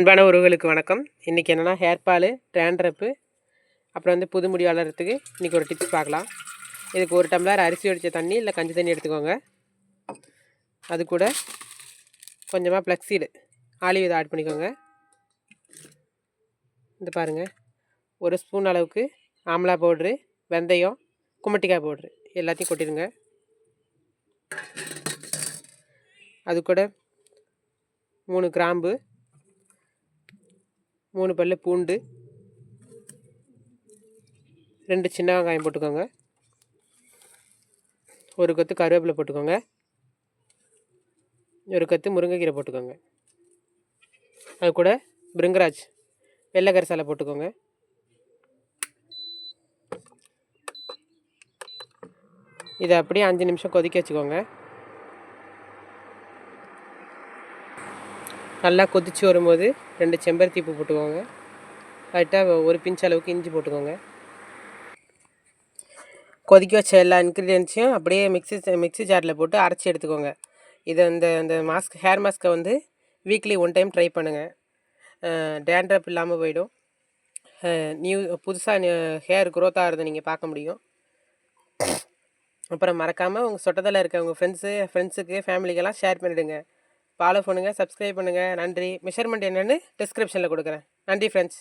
அன்பான உறவுகளுக்கு வணக்கம். இன்றைக்கி என்னென்னா ஹேர் பாலு டேண்ட்ரப்பு அப்புறம் வந்து புது முடி வளர்கிறதுக்கு இன்றைக்கி ஒரு டிப்ஸ் பார்க்கலாம். இதுக்கு ஒரு டம்ளர் அரிசி வடித்த தண்ணி இல்லை கஞ்சி தண்ணி எடுத்துக்கோங்க. அது கூட கொஞ்சமாக ஃப்ளக்ஸீடு ஆலிவ் இதை ஆட் பண்ணிக்கோங்க. இந்த பாருங்கள் ஒரு ஸ்பூன் அளவுக்கு ஆம்லா பவுட்ரு வெந்தயம் குமட்டிக்காய் பவுட்ரு எல்லாத்தையும் கொட்டிடுங்க. அது கூட மூணு கிராம்பு மூணு பல்லு பூண்டு. ரெண்டு சின்ன வெங்காயம் போட்டுக்கோங்க. ஒரு கத்து கருவேப்பிலை போட்டுக்கோங்க. ஒரு கத்து முருங்கைக்கீரை போட்டுக்கோங்க. அது கூட பிருங்கராஜ் வெள்ளை கரிசாலை போட்டுக்கோங்க. இதை அப்படியே அஞ்சு நிமிஷம் கொதிக்க வச்சுக்கோங்க. நல்லா கொதித்து வரும்போது ரெண்டு செம்பருத்தி பூ போட்டுக்கோங்க. லைட்டாக ஒரு பிஞ்ச் அளவுக்கு இஞ்சி போட்டுக்கோங்க. கொதிக்க வச்ச எல்லா இன்க்ரீடியன்ஸையும் அப்படியே மிக்ஸி மிக்ஸி ஜாரில் போட்டு அரைச்சி எடுத்துக்கோங்க. இதை இந்த இந்த மாஸ்க் ஹேர் மாஸ்க்கை வந்து வீக்லி ஒன் டைம் ட்ரை பண்ணுங்கள் டேண்ட்ரப் இல்லாமல் போயிடும். நியூ புதுசாக ஹேர் க்ரோத் ஆகிறத நீங்கள் பார்க்க முடியும். அப்புறம் மறக்காமல் உங்கள் சொட்டத்தில் இருக்க உங்கள் ஃப்ரெண்ட்ஸு ஃப்ரெண்ட்ஸுக்கு ஃபேமிலிக்கெல்லாம் ஷேர் பண்ணிவிடுங்க ஃபாலோ பண்ணுங்கள் சப்ஸ்கிரைப் பண்ணுங்கள் நன்றி. மெஷர்மெண்ட் என்னென்னு டிஸ்கிரிப்ஷனில் கொடுக்குறேன். நன்றி ஃப்ரெண்ட்ஸ்